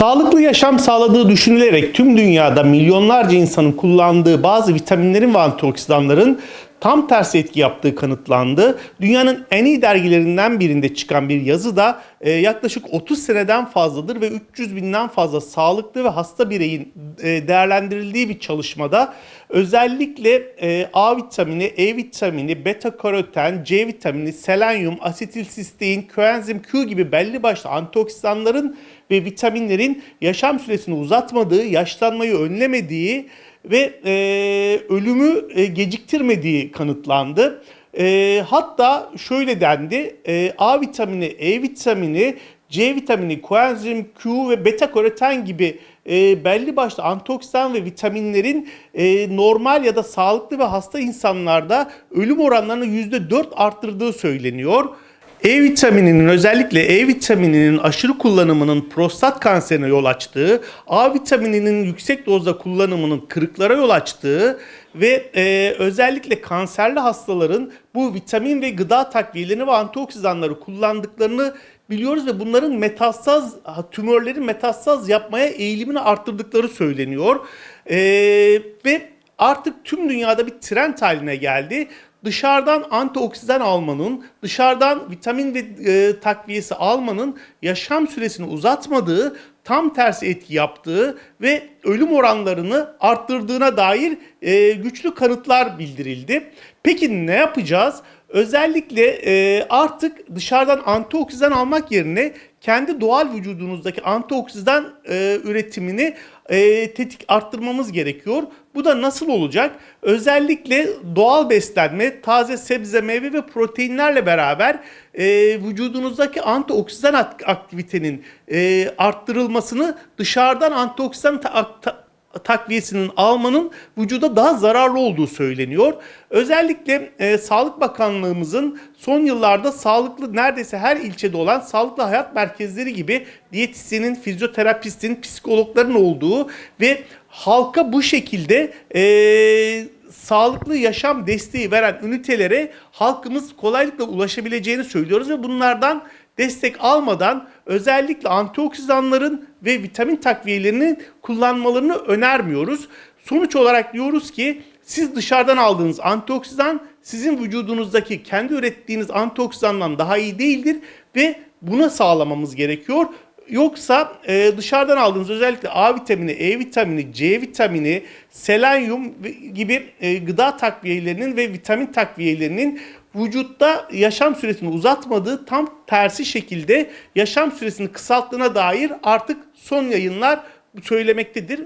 Sağlıklı yaşam sağladığı düşünülerek tüm dünyada milyonlarca insanın kullandığı bazı vitaminlerin ve antioksidanların tam tersi etki yaptığı kanıtlandı. Dünyanın en iyi dergilerinden birinde çıkan bir yazı da e, yaklaşık 30 seneden fazladır ve 300 binden fazla sağlıklı ve hasta bireyin e, değerlendirildiği bir çalışmada özellikle e, A vitamini, E vitamini, beta karoten, C vitamini, selenyum, asetilsistein, koenzim Q gibi belli başlı antioksidanların ve vitaminlerin yaşam süresini uzatmadığı, yaşlanmayı önlemediği ve e, ölümü e, geciktirmediği kanıtlandı. E, hatta şöyle dendi, e, A vitamini, E vitamini, C vitamini, koenzim Q ve beta karoten gibi e, belli başlı antioksidan ve vitaminlerin e, normal ya da sağlıklı ve hasta insanlarda ölüm oranlarını %4 arttırdığı söyleniyor. E vitamininin özellikle E vitamininin aşırı kullanımının prostat kanserine yol açtığı, A vitamininin yüksek dozda kullanımının kırıklara yol açtığı ve e, özellikle kanserli hastaların bu vitamin ve gıda takviyelerini ve antioksidanları kullandıklarını biliyoruz ve bunların metastaz tümörlerin metastaz yapmaya eğilimini arttırdıkları söyleniyor. E, ve artık tüm dünyada bir trend haline geldi dışarıdan antioksidan almanın, dışarıdan vitamin ve e, takviyesi almanın yaşam süresini uzatmadığı, tam tersi etki yaptığı ve ölüm oranlarını arttırdığına dair e, güçlü kanıtlar bildirildi. Peki ne yapacağız? Özellikle e, artık dışarıdan antioksidan almak yerine kendi doğal vücudunuzdaki antioksidan e, üretimini e, tetik arttırmamız gerekiyor. Bu da nasıl olacak? Özellikle doğal beslenme, taze sebze, meyve ve proteinlerle beraber e, vücudunuzdaki antioksidan ak- aktivitenin e, arttırılmasını dışarıdan antioksidan ta- ta- takviyesinin almanın vücuda daha zararlı olduğu söyleniyor. Özellikle e, Sağlık Bakanlığımızın son yıllarda sağlıklı neredeyse her ilçede olan sağlıklı hayat merkezleri gibi diyetisyenin, fizyoterapistin, psikologların olduğu ve halka bu şekilde e, sağlıklı yaşam desteği veren ünitelere halkımız kolaylıkla ulaşabileceğini söylüyoruz ve bunlardan destek almadan özellikle antioksidanların ve vitamin takviyelerinin kullanmalarını önermiyoruz. Sonuç olarak diyoruz ki siz dışarıdan aldığınız antioksidan sizin vücudunuzdaki kendi ürettiğiniz antioksidandan daha iyi değildir ve buna sağlamamız gerekiyor. Yoksa e, dışarıdan aldığınız özellikle A vitamini, E vitamini, C vitamini, selenyum gibi e, gıda takviyelerinin ve vitamin takviyelerinin vücutta yaşam süresini uzatmadığı tam tersi şekilde yaşam süresini kısalttığına dair artık son yayınlar söylemektedir.